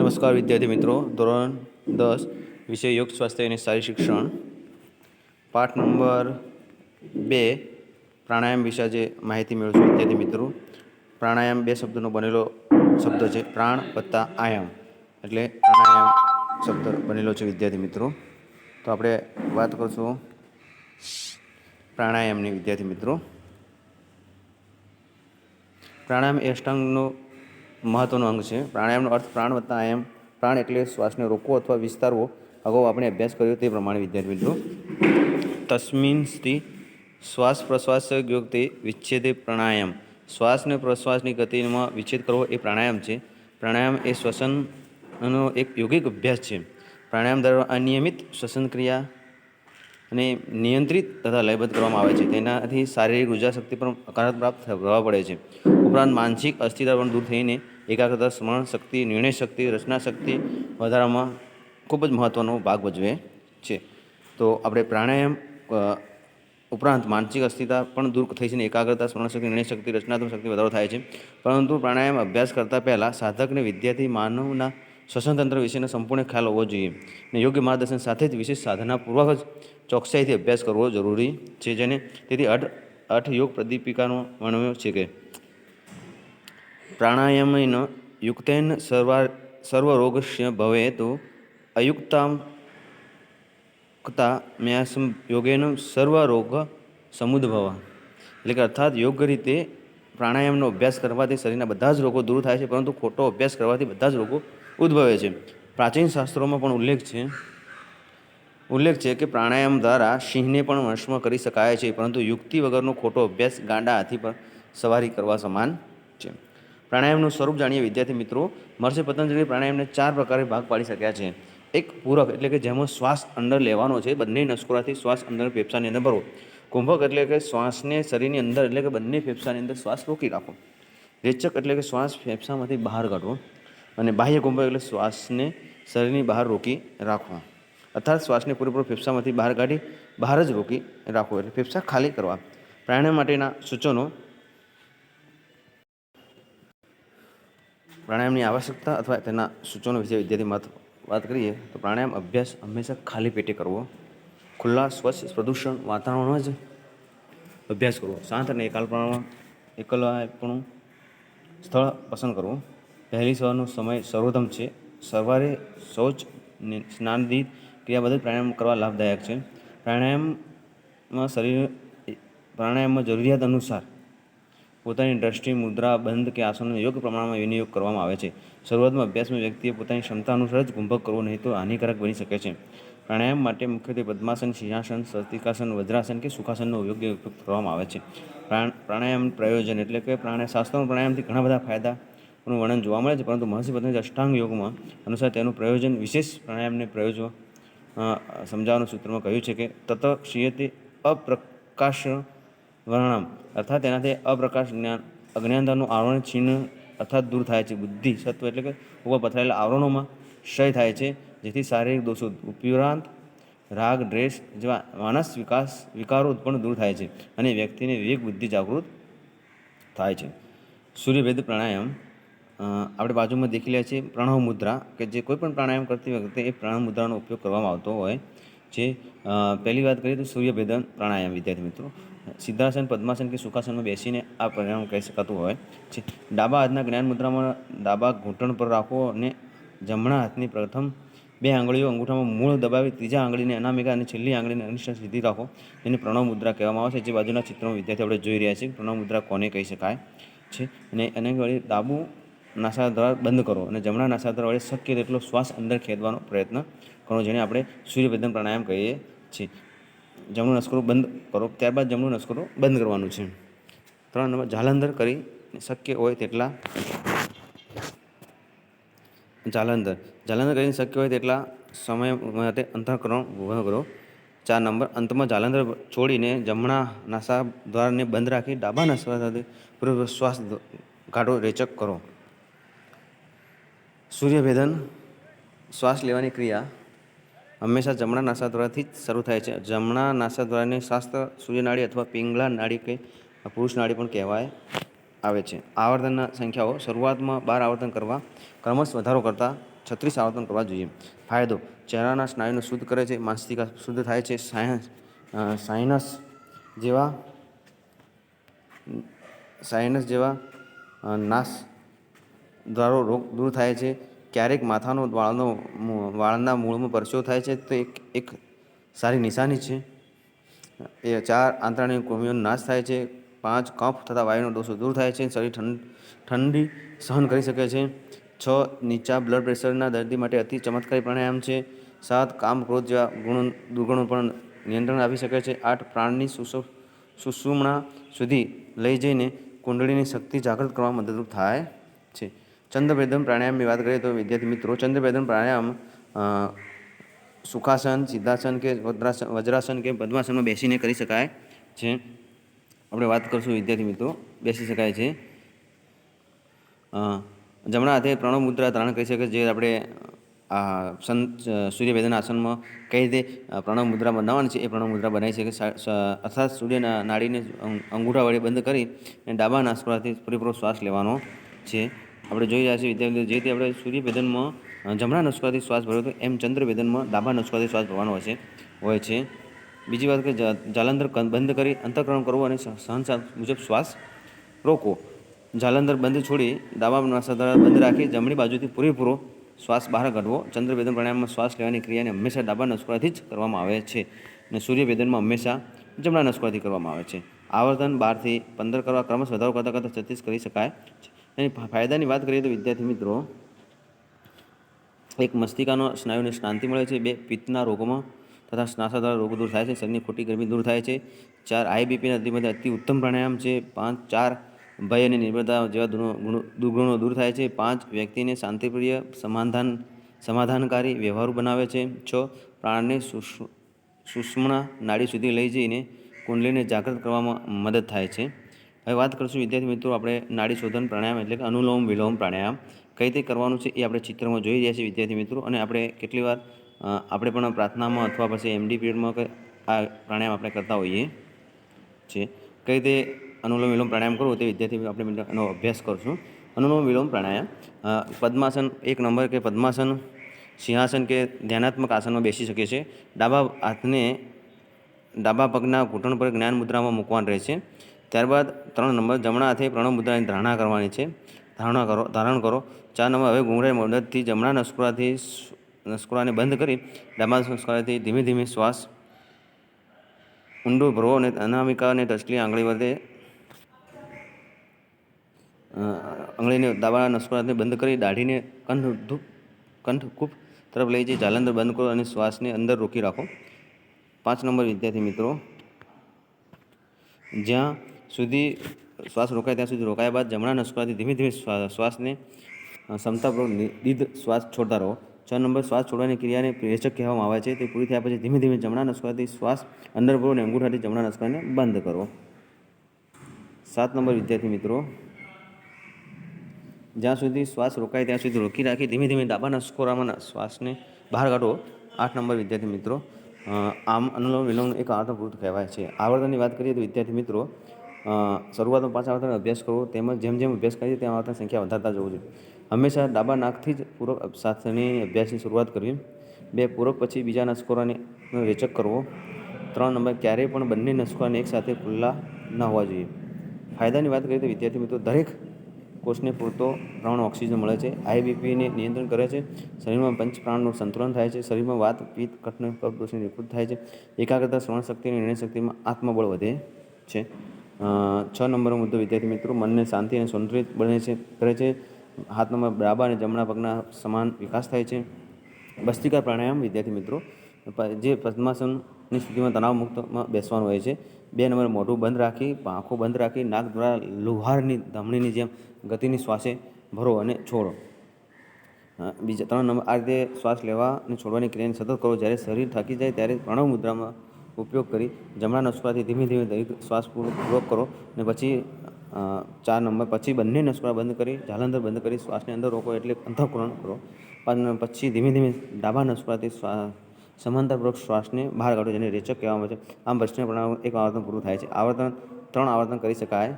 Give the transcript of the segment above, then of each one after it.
નમસ્કાર વિદ્યાર્થી મિત્રો. ધોરણ દસ, વિષય યોગ, સ્વાસ્થ્ય અને સારી શિક્ષણ. પાઠ નંબર બે, પ્રાણાયામ વિશે જે માહિતી મેળવશું વિદ્યાર્થી મિત્રો. પ્રાણાયામ બે શબ્દનો બનેલો શબ્દ છે, પ્રાણ વત્તા આયામ. એટલે પ્રાણાયામ શબ્દ બનેલો છે વિદ્યાર્થી મિત્રો. તો આપણે વાત કરશું પ્રાણાયામની વિદ્યાર્થી મિત્રો. પ્રાણાયામ એ અષ્ટાંગનો મહત્વનો અંગ છે. પ્રાણાયામનો અર્થ પ્રાણ વત્તા આયામ. પ્રાણ એટલે શ્વાસને રોકવો અથવા વિસ્તારવો. અગાઉ આપણે અભ્યાસ કર્યો તે પ્રમાણે, વિદ્યાર્થી મિત્રો. તસ્મિન સ્થિતિ શ્વાસ પ્રશ્વાસ યોગતે વિચ્છેદે પ્રાણાયામ. શ્વાસ અને પ્રશ્વાસની ગતિમાં વિચ્છેદ કરવો એ પ્રાણાયામ છે. પ્રાણાયામ એ શ્વસનનો એક યોગિક અભ્યાસ છે. પ્રાણાયામ દ્વારા અનિયમિત શ્વસન ક્રિયા અને નિયંત્રિત તથા લયબદ્ધ કરવામાં આવે છે. તેનાથી શારીરિક ઊર્જા શક્તિ પણ પર પ્રાપ્ત થવા પડે છે. ઉપરાંત માનસિક અસ્થિરતા પણ દૂર થઈને એકાગ્રતા, સ્મરણ શક્તિ, નિર્ણય શક્તિ, રચના શક્તિ વધારવામાં ખૂબ જ મહત્ત્વનો ભાગ ભજવે છે. તો આપણે પ્રાણાયામ ઉપરાંત માનસિક અસ્થિરતા પણ દૂર થઈ છે અને એકાગ્રતા, સ્મરણ શક્તિ, નિર્ણય શક્તિ, રચનાત્મક શક્તિ વધારો થાય છે. પરંતુ પ્રાણાયામ અભ્યાસ કરતાં પહેલાં સાધકને વિદ્યાર્થી માનવના શ્વસન તંત્ર વિશેનો સંપૂર્ણ ખ્યાલ હોવો જોઈએ અને યોગ્ય માર્ગદર્શન સાથે જ વિશેષ સાધનાપૂર્વક જ ચોકસાઈથી અભ્યાસ કરવો જરૂરી છે જેને તેથી અઠ અઠ યોગ પ્રદીપિકાનો વર્ણવ્યો છે કે પ્રાણાયામેન યુક્તેન સર્વા સર્વરોગસ્ય તો કતા મ્યાસમ યોગેન સર્વરોગ સમુદ્ભવ. એટલે કે અર્થાત યોગ્ય રીતે પ્રાણાયામનો અભ્યાસ કરવાથી શરીરના બધા જ રોગો દૂર થાય છે, પરંતુ ખોટો અભ્યાસ કરવાથી બધા જ રોગો ઉદ્ભવે છે. પ્રાચીન શાસ્ત્રોમાં પણ ઉલ્લેખ છે. ઉલ્લેખ છે કે પ્રાણાયામ દ્વારા સિંહને પણ વશમાં કરી શકાય છે, પરંતુ યુક્તિ વગરનો ખોટો અભ્યાસ ગાંડા હાથી પર સવારી કરવા સમાન છે. પ્રાણાયામનું સ્વરૂપ જાણીએ વિદ્યાર્થી મિત્રો, મહર્ષિ પતંજલિ પ્રાણાયામને ચાર પ્રકારે ભાગ પાડી શક્યા છે. એક, પૂરક, એટલે કે જેમાં શ્વાસ અંદર લેવાનો છે. બંને નસકોરાથી શ્વાસ અંદર ફેફસાની અંદર ભરવો. કુંભક એટલે કે શ્વાસને શરીરની અંદર, એટલે કે બંને ફેફસાની અંદર શ્વાસ રોકી રાખો રેચક એટલે કે શ્વાસ ફેફસામાંથી બહાર કાઢવો. અને બાહ્ય કુંભક એટલે શ્વાસને શરીરની બહાર રોકી રાખવા. અર્થાત શ્વાસને પૂરેપૂરો ફેફસામાંથી બહાર કાઢી બહાર જ રોકી રાખવો એટલે ફેફસા ખાલી કરવા. પ્રાણાયામ માટેના સૂચનો. પ્રાણાયામની આવશ્યકતા અથવા તેના સૂચનો વિશે વિદ્યાર્થી મત વાત કરીએ તો પ્રાણાયામ અભ્યાસ હંમેશા ખાલી પેટે કરવો. ખુલ્લા, સ્વચ્છ, પ્રદૂષણ વાતાવરણમાં જ અભ્યાસ કરવો. શાંત અને એકાલપણામાં એકલપણું સ્થળ પસંદ કરવું. પહેલી સવારનો સમય સર્વોત્તમ છે. સવારે શૌચ ને સ્નાનદી ક્રિયા બદલ પ્રાણાયામ કરવા લાભદાયક છે. પ્રાણાયામમાં શરીર પ્રાણાયામમાં જરૂરિયાત અનુસાર પોતાની દ્રષ્ટિ, મુદ્રા, બંધ કે આસનનો યોગ્ય પ્રમાણમાં વિનિયોગ કરવામાં આવે છે. શરૂઆતમાં અભ્યાસમાં વ્યક્તિએ પોતાની ક્ષમતા અનુસાર જ કુંભક કરવો નહીં તો હાનિકારક બની શકે છે. પ્રાણાયામ માટે મુખ્યત્વે પદ્માસન, સિંહાસન સસ્તિકાસન વજ્રાસન કે સુખાસનનો યોગ્ય ઉપયોગ કરવામાં આવે છે. પ્રાણ, પ્રાણાયામ પ્રયોજન એટલે કે પ્રાણાયામ શાસ્ત્રો પ્રાણાયામથી ઘણા બધા ફાયદાનું વર્ણન જોવા મળે છે. પરંતુ મહર્ષિ પતંજલિ અષ્ટાંગ યોગમાં અનુસાર તેનું પ્રયોજન વિશેષ પ્રાણાયામને પ્રયોજો સમજાવવાનું સૂત્રમાં કહ્યું છે કે તત ક્ષીયતે અપ્રકાશ વર્ણમ અર્થાત તેનાથી અપ્રકાશ જ્ઞાન, અજ્ઞાનતાનું આવરણ છીન અર્થાત દૂર થાય છે. બુદ્ધિ સત્વ એટલે કે ઉપર પથરાયેલા આવરણોમાં ક્ષય થાય છે. જેથી શારીરિક દોષો ઉપરાંત રાગ ડ્રેસ જેવા માનસ વિકાસ, વિકારો ઉત્પન્ન દૂર થાય છે અને વ્યક્તિને વિવેક બુદ્ધિ જાગૃત થાય છે. સૂર્યભેદ પ્રાણાયામ આપણે બાજુમાં દેખી રહ્યા છીએ પ્રણવ મુદ્રા, કે જે કોઈ પણ પ્રાણાયામ કરતી વખતે એ પ્રણવ મુદ્રાનો ઉપયોગ કરવામાં આવતો હોય. છે પહેલી વાત કરીએ તો સૂર્યભેદન પ્રાણાયામ, વિદ્યાર્થી મિત્રો. સિદ્ધાસન, પદ્માસન કે સુખાસનમાં બેસીને આ પ્રાણાયામ કહી શકાતું હોય. છે ડાબા હાથના જ્ઞાન મુદ્રામાં ડાબા ઘૂંટણ પર રાખો અને જમણા હાથની પ્રથમ બે આંગળીઓ અંગૂઠામાં મૂળ દબાવી ત્રીજા આંગળીને અનામિકા અને છેલ્લી આંગળીને અનિષ્ઠ સીધી રાખો. એને પ્રણવ મુદ્રા કહેવામાં આવે છે. જે બાજુના ચિત્રમાં વિદ્યાર્થી આપણે જોઈ રહ્યા છીએ પ્રણવ મુદ્રા કોને કહી શકાય? છે, અને એને વળી ડાબુ નાસાદ્વાર બંધ કરો અને જમણા નાસાદ્વાર વડે શક્ય તેટલો શ્વાસ અંદર ખેંચવાનો પ્રયત્ન કરો જેને આપણે સૂર્યભેદન પ્રાણાયામ કહીએ છીએ. જમણું નસકોરું બંધ કરો, ત્યારબાદ જમણું નસકોરું બંધ કરવાનું છે. ત્રણ નંબર, જાલંધર કરી શક્ય હોય તેટલા જાલંધર. જાલંધર કરીને શક્ય હોય તેટલા સમય માટે અંતઃકરણ ઊભા કરો. ચાર નંબર, અંતમાં જાલંધર છોડીને જમણા નાસા દ્વારને બંધ રાખી ડાબા નાસા સાથે પૂરો શ્વાસ કાઢો, રેચક કરો. સૂર્યભેદન, શ્વાસ લેવાની ક્રિયા હંમેશા જમણા નાસાદ્વારાથી જ શરૂ થાય છે. જમણા નાસાદ્વારાને શાસ્ત્ર સૂર્યનાડી અથવા પિંગલા નાડી કે પુરુષ નાડી પણ કહેવાય, આવે છે. આવર્તનના સંખ્યાઓ, શરૂઆતમાં બાર આવર્તન કરવા, ક્રમશ વધારો કરતાં છત્રીસ આવર્તન કરવા જોઈએ. ફાયદો, ચહેરાના સ્નાયુને શુદ્ધ કરે છે, માનસિકા શુદ્ધ થાય છે, સાયન્સ સાઇનસ જેવા સાઇનસ જેવા નાશ દ્વારા રોગ દૂર થાય છે. ક્યારેક માથાનો વાળનો વાળના મૂળમાં પરસેવો થાય છે. તો એક એક સારી નિશાની છે. એ ચાર આંતરણીય કૃમિઓનો નાશ થાય છે. પાંચ કફ તથા વાયુનો દોષો દૂર થાય છે. શરીર ઠંડ, ઠંડી સહન કરી શકે છે. છ નીચા બ્લડ પ્રેશરના દર્દી માટે અતિ ચમત્કારી પ્રાણાયામ છે. સાત કામ ક્રોધ જેવા ગુણો, દુર્ગુણો પણ નિયંત્રણ આપી શકે છે. આઠ પ્રાણની સુસુ, સુષુમ્ણા સુધી લઈ જઈને કુંડળીની શક્તિ જાગૃત કરવામાં મદદરૂપ થાય. ચંદ્રભેદન પ્રાણાયામની વાત કરીએ તો વિદ્યાર્થી મિત્રો ચંદ્રભેદન પ્રાણાયામ સુખાસન, સિદ્ધાસન કે વદ્રાસન વજ્રાસન કે પદ્માસનમાં બેસીને કરી શકાય છે. આપણે વાત કરશું વિદ્યાર્થી મિત્રો, બેસી શકાય છે. જમણા હાથે પ્રણવ મુદ્રા ધારણ કરી શકે જે આપણે આ સન સૂર્યભેદન આસનમાં કઈ રીતે પ્રણવ મુદ્રા બનાવવાની છે એ પ્રણવ મુદ્રા બનાવી શકે. અર્થાત સૂર્યના નાડીને અંગૂઠા વડે બંધ કરી અને ડાબા નાસકોરાથી પૂરેપૂરો શ્વાસ લેવાનો છે. આપણે જોઈ રહ્યા છીએ વિદ્યાર્થીઓ, જે આપણે સૂર્યભેદનમાં જમણા નસકોરાથી શ્વાસ ભર્યો હતો, એમ ચંદ્રભેદનમાં ડાબા નસકોરાથી શ્વાસ ભરવાનો હોય છે હોય છે. બીજી વાત કે જાલંધર બંધ કરી અંતઃકરણ કરવું અને સહ- સહનશા મુજબ શ્વાસ રોકવો. જાલંધર બંધ છોડી ડાબા બંધ રાખી જમણી બાજુથી પૂરેપૂરો શ્વાસ બહાર કાઢવો. ચંદ્રભેદન પ્રાણાયામમાં શ્વાસ લેવાની ક્રિયાને હંમેશા ડાબા નસકોરાથી જ કરવામાં આવે છે અને સૂર્યભેદનમાં હંમેશા જમણા નસકોરાથી કરવામાં આવે છે. આવર્તન બારથી પંદર કરવા, ક્રમશ વધારો કરતાં કરતાં છત્રીસ કરી શકાય છે. એની ફાયદાની વાત કરીએ તો વિદ્યાર્થી મિત્રો, એક મસ્તિકાનો સ્નાયુને શાંતિ મળે છે, બે પિત્તના રોગોમાં તથા સ્નાસા દ્વારા રોગો દૂર થાય છે, શરીરની ખોટી ગરમી દૂર થાય છે, ચાર આઈબીપીના બીપીના અતિ ઉત્તમ પ્રાણાયામ છે, પાંચ, ચાર ભય અને નિર્ભરતા જેવા ગુણો- દુર્ગુણો દૂર થાય છે, પાંચ વ્યક્તિને શાંતિપ્રિય સમાધાન, સમાધાનકારી વ્યવહારો બનાવે છે, છ પ્રાણને સુષુમ્ણા નાડી સુધી લઈ જઈને કુંડલીને જાગૃત કરવામાં મદદ થાય છે. હવે વાત કરીશું વિદ્યાર્થી મિત્રો આપણે નાડી શોધન પ્રાણાયામ એટલે કે અનુલોમ વિલોમ પ્રાણાયામ. કઈ રીતે કરવાનું છે એ આપણે ચિત્રમાં જોઈ રહ્યા છીએ વિદ્યાર્થી મિત્રો અને આપણે કેટલી વાર આપણે પણ પ્રાર્થનામાં અથવા પછી એમડી પીરિયડમાં આ પ્રાણાયામ આપણે કરતા હોઈએ છે કઈ રીતે અનુલોમ વિલોમ પ્રાણાયામ કરવું તે વિદ્યાર્થી આપણે એનો અભ્યાસ કરશું. અનુલોમ વિલોમ પ્રાણાયામ પદ્માસન, એક નંબર કે પદ્માસન, સિંહાસન કે ધ્યાનાત્મક આસનમાં બેસી શકે છે. ડાબા હાથને, ડાબા પગના ઘૂંટણ પર જ્ઞાન મુદ્રામાં મૂકવાનું રહે છે ત્યારબાદ ત્રણ નંબર જમણા હાથે પ્રણવ મુદ્રાની ધારણા કરવાની છે. ધારણા કરો, ધારણ કરો. ચાર નંબર હવે ઘૂંઘરાની મદદથી જમણા નસકોરાથી નસકોરાને બંધ કરી ડાબા નસકોરાથી ધીમે ધીમે શ્વાસ, ઊંડો ભરવો અને અનામિકા અને ટચલી આંગળી વડે આંગળીને ડાબા નસકોરાને બંધ કરી દાઢીને કંઠ ધૂપ કંઠકૂપ તરફ લઈ જઈ જાલંધર બંધ કરો અને શ્વાસને અંદર રોકી રાખો. પાંચ નંબર વિદ્યાર્થી મિત્રો, જ્યાં સુધી શ્વાસ રોકાય, ત્યાં સુધી રોકાયા બાદ જમણા નસકોરાથી ધીમે ધીમે શ્વા- શ્વાસને ક્ષમતાપૂર્વક દીધ શ્વાસ છોડતા રહો. છ નંબર શ્વાસ છોડવાની ક્રિયાને પ્રેચક કહેવામાં આવે છે. તે પૂરી થયા પછી ધીમે ધીમે જમણા નસકોરાથી શ્વાસ અંદર ભરો અને અંગૂઠાથી જમણા નસકોરાને બંધ કરો. સાત નંબર વિદ્યાર્થી મિત્રો, જ્યાં સુધી શ્વાસ રોકાય ત્યાં સુધી રોકી રાખી ધીમે ધીમે ડાબા નસકોરામાં શ્વાસને બહાર કાઢો. આઠ નંબર વિદ્યાર્થી મિત્રો આમ અનુલોમ વિલોમ એક આર્થભૂત કહેવાય છે. આવર્તનની વાત કરીએ તો વિદ્યાર્થી મિત્રો શરૂઆતમાં પાછા આવતા અભ્યાસ કરવો, તેમજ જેમ જેમ અભ્યાસ કરીએ તેમ આવતા સંખ્યા વધારતા જવું જોઈએ. હંમેશા ડાબા નાકથી જ પૂરક સાથેની અભ્યાસની શરૂઆત કરવી. બે, પૂરક પછી બીજા નસકોરાને રેચક કરવો. ત્રણ, નંબર, ક્યારેય પણ બંને નસકોરાને એકસાથે ખુલ્લા ન હોવા જોઈએ. ફાયદાની વાત કરીએ તો વિદ્યાર્થી મિત્રો, દરેક કોષને પૂરતો પ્રાણ ઓક્સિજન મળે છે. આઈબીપીને નિયંત્રણ કરે છે. શરીરમાં પંચપ્રાણનું સંતુલન થાય છે. શરીરમાં વાત, પિત્ત કઠને કફ દોષની નિકૃત થાય છે. એકાગ્રતા શ્રવણ શક્તિ અને નિર્ણય શક્તિમાં આત્મબળ વધે છે. છ નંબરનો મુદ્દો, વિદ્યાર્થી મિત્રો, મનને શાંતિ અને સંતુલિત બને છે, કરે છે. હાથ નંબર ડાબા અને જમણા પગના સમાન વિકાસ થાય છે. ભસ્તિકા પ્રાણાયામ, વિદ્યાર્થી મિત્રો જે પદ્માસનની સ્થિતિમાં તણાવ મુક્તમાં બેસવાનું હોય છે. બે નંબર મોઢું બંધ રાખી આંખો બંધ રાખી, નાક દ્વારા લુહારની ધમણીની જેમ ગતિની શ્વાસે ભરો અને છોડો. બીજા ત્રણ નંબર, આ રીતે શ્વાસ લેવા અને છોડવાની ક્રિયાને સતત કરો. જ્યારે શરીર થાકી જાય, ત્યારે પ્રણવ મુદ્રામાં ઉપયોગ કરી જમણા નસકોરાથી ધીમે ધીમે દરેક શ્વાસ પૂરો પૂર્વક કરો અને પછી ચાર નંબર પછી બંને નસકોરા બંધ કરી, જાલંધર બંધ કરી, શ્વાસને અંદર રોકો એટલે અંતઃકરણ કરો. અને પછી ધીમે ધીમે ડાબા નસકોરાથી સમાંતરપૂર્વક શ્વાસને બહાર કાઢો, જેને રેચક કહેવામાં આવે છે. આમ ભસ્મ પણ એક આવર્તન પૂરું થાય છે. આવર્તન ત્રણ આવર્તન કરી શકાય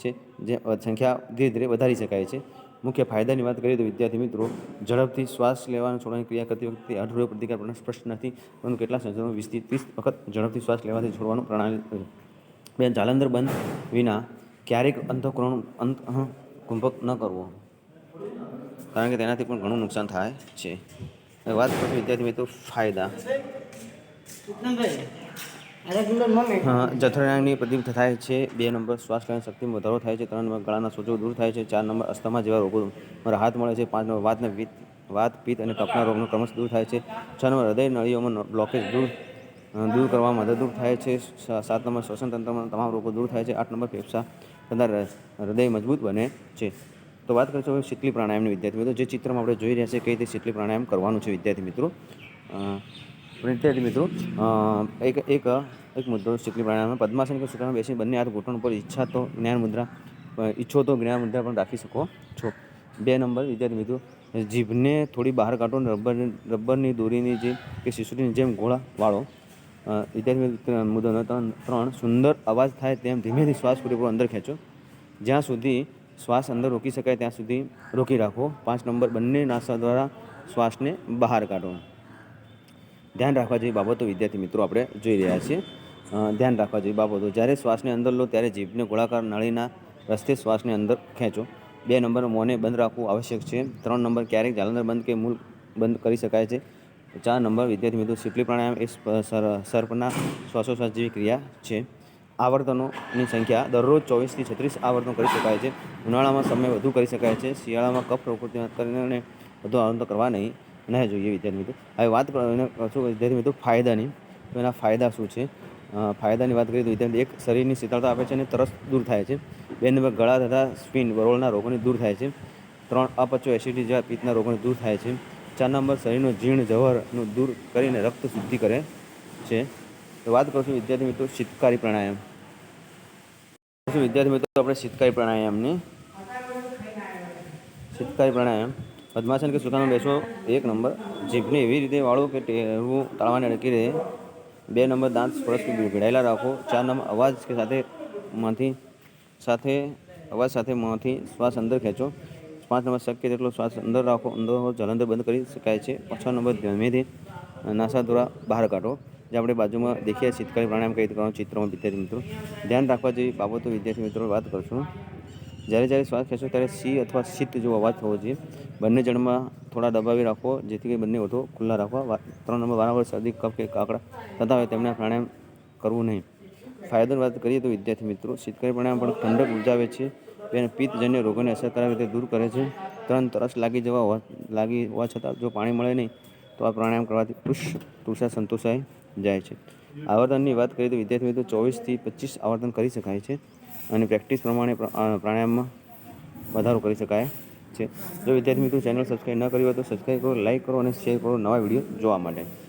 છે, જે સંખ્યા ધીરે ધીરે વધારી શકાય છે. મુખ્ય ફાયદાની વાત કરીએ તો વિદ્યાર્થી મિત્રો ઝડપથી શ્વાસ લેવાનું છોડવાની ક્રિયા કરતી વખતે અઢળો પ્રતિકાર પણ સ્પષ્ટ નથી, પરંતુ કેટલા સંશોધનો વીસથી ત્રીસ વખત ઝડપથી શ્વાસ લેવાથી છોડવાનું પ્રણાલી બે, જાલંધર બંધ વિના ક્યારેક અંતઃકરણ અંત કુંભક ન કરવો. કારણ કે તેનાથી પણ ઘણું નુકસાન થાય છે. વાત કરીએ વિદ્યાર્થી મિત્રો ફાયદા. જઠરાગ્નિ પ્રદીપ્ત થાય છે, બે નંબર શ્વાસ લેવાની શક્તિમાં વધારો થાય છે, ત્રણ નંબર ગળાના સોજો દૂર થાય છે, ચાર નંબર અસ્થમા જેવા રોગો રાહત મળે છે, પાંચ નંબર વાતને વાત પિત્ત અને કપના રોગનો ક્રમશ દૂર થાય છે, છ નંબર હૃદય નળીઓમાં બ્લોકેજ દૂર દૂર કરવામાં મદદરૂપ થાય છે સાત નંબર શ્વસન તંત્રમાં તમામ રોગો દૂર થાય છે, આઠ નંબર ફેફસા તથા હૃદય મજબૂત બને છે. તો વાત કરીશું હવે શીતલી પ્રાણાયામની વિદ્યાર્થી મિત્રો, જે ચિત્રમાં આપણે જોઈ રહ્યા છીએ કઈ રીતે શીતલી પ્રાણાયામ કરવાનું છે વિદ્યાર્થી મિત્રો. વિદ્યાર્થી મિત્રો એક એક એક મુદ્દો શીખલી પ્રાણાયામ પદ્માસન કે સુખાસન બેસી બંને હાથ ઘૂંટણ પર ઈચ્છા તો જ્ઞાન મુદ્રા ઈચ્છો તો જ્ઞાન મુદ્રા પણ રાખી શકો છો. બે નંબર વિદ્યાર્થી મિત્રો, જીભને થોડી બહાર કાઢો અને રબર, રબરની દોરીની જે કે શિશુની જેમ ગોળા વાળો વિદ્યાર્થી મિત્રો, મુદ્દો ત્રણ ત્રણ, સુંદર અવાજ થાય તેમ ધીમેથી શ્વાસ પૂરેપૂરો અંદર ખેંચો. જ્યાં સુધી શ્વાસ અંદર રોકી શકાય ત્યાં સુધી રોકી રાખો. પાંચ નંબર બંને નાસા દ્વારા શ્વાસને બહાર કાઢો. ધ્યાન રાખવા જેવી બાબતો વિદ્યાર્થી મિત્રો આપણે જોઈ રહ્યા છીએ. ધ્યાન રાખવા જેવી બાબતો. જ્યારે શ્વાસને અંદર લો ત્યારે જીભને ગોળાકાર નળીના રસ્તે શ્વાસને અંદર ખેંચો. બે નંબર મોંને બંધ રાખવું આવશ્યક છે. ત્રણ નંબર ક્યારેક જાલંધર બંધ કે મૂળ બંધ કરી શકાય છે. ચાર નંબર વિદ્યાર્થી મિત્રો શીતલી પ્રાણાયામ એ સર- સર્પના શ્વાસોશ્વાસ જેવી ક્રિયા છે. આવર્તનોની સંખ્યા દરરોજ ચોવીસથી છત્રીસ આવર્તનો કરી શકાય છે. ઉનાળામાં સમય વધુ કરી શકાય છે. શિયાળામાં કફ પ્રકૃતિના કરીને વધુ આવર્તન કરવા નહીં. ન જોઈએ વિદ્યાર્થી મિત્રો હવે વાત શું વિદ્યાર્થી મિત્રો ફાયદાની. તો એના ફાયદા શું છે? ફાયદાની વાત કરીએ તો વિદ્યાર્થી એક શરીરની શીતળતા આપે છે અને તરસ દૂર થાય છે. બે નંબર ગળા તથા સ્પિન વરોળના રોગોને દૂર થાય છે. ત્રણ, અપચો, એસિડિટી જેવા પિત્તના રોગોને દૂર થાય છે. ચાર નંબર શરીરનું જીર્ણ જવરનું દૂર કરીને રક્ત શુદ્ધિ કરે છે. તો વાત કરશું વિદ્યાર્થી મિત્રો, શીતકારી પ્રાણાયામ. વિદ્યાર્થી મિત્રો, આપણે શીતકારી પ્રાણાયામની? શીતકારી પ્રાણાયામ. પદ્માસન કે સુખાનો બેસો એક નંબર જીભને એવી રીતે વાળો કે ટેરવું તાળવાને અડકી રહે બે નંબર દાંત સ્પર્શ ભેળાયેલા રાખો ચાર નંબર અવાજ કે સાથે માંથી સાથે અવાજ સાથે મોંથી શ્વાસ અંદર ખેંચો પાંચ નંબર શક્ય તેટલો શ્વાસ અંદર રાખો અંદર જલંધર બંધ કરી શકાય છે છ નંબર ધીમેથી નાસા દ્વારા બહાર કાઢો જે આપણે બાજુમાં દેખીએ શીતકાળી પ્રાણાયામ કઈ રીતે કરવાનું ચિત્રમાં વિદ્યાર્થી મિત્રો ધ્યાન રાખવા જેવી બાબતો વિદ્યાર્થી મિત્રો વાત કરશું જ્યારે જ્યારે શ્વાસ ખેંચો ત્યારે સી અથવા શીત જેવો અવાજ થવો જોઈએ બંને જણમાં થોડા દબાવી રાખો, જેથી કરી બંને ઓઠો ખુલ્લા રાખવા. ત્રણ નંબર વારંવાર શરદી કફ કે કાકડા થતા હોય તેમને પ્રાણાયામ કરવું નહીં. ફાયદાની વાત કરીએ તો વિદ્યાર્થી મિત્રો, શીતકારી પ્રાણાયામ પણ ઠંડક ઉર્જાવે છે તેને પિત્તજન્ય રોગોને અસરકારક રીતે દૂર કરે છે. ત્રણ તરસ લાગી જવા લાગી હોવા છતાં જો પાણી મળે નહીં, તો આ પ્રાણાયામ કરવાથી પુષ તુષા સંતોષાઈ જાય છે. આવર્તનની વાત કરીએ તો વિદ્યાર્થી મિત્રો, ચોવીસથી પચીસ આવર્તન કરી શકાય છે અને પ્રેક્ટિસ પ્રમાણે પ્રાણાયામમાં વધારો કરી શકાય છે. જો વિદ્યાર્થી મિત્રો ચેનલ સબસ્ક્રાઈબ ન કરી હોય તો સબસ્ક્રાઈબ કરો લાઈક કરો અને શેર કરો નવા વીડિયો જોવા માટે.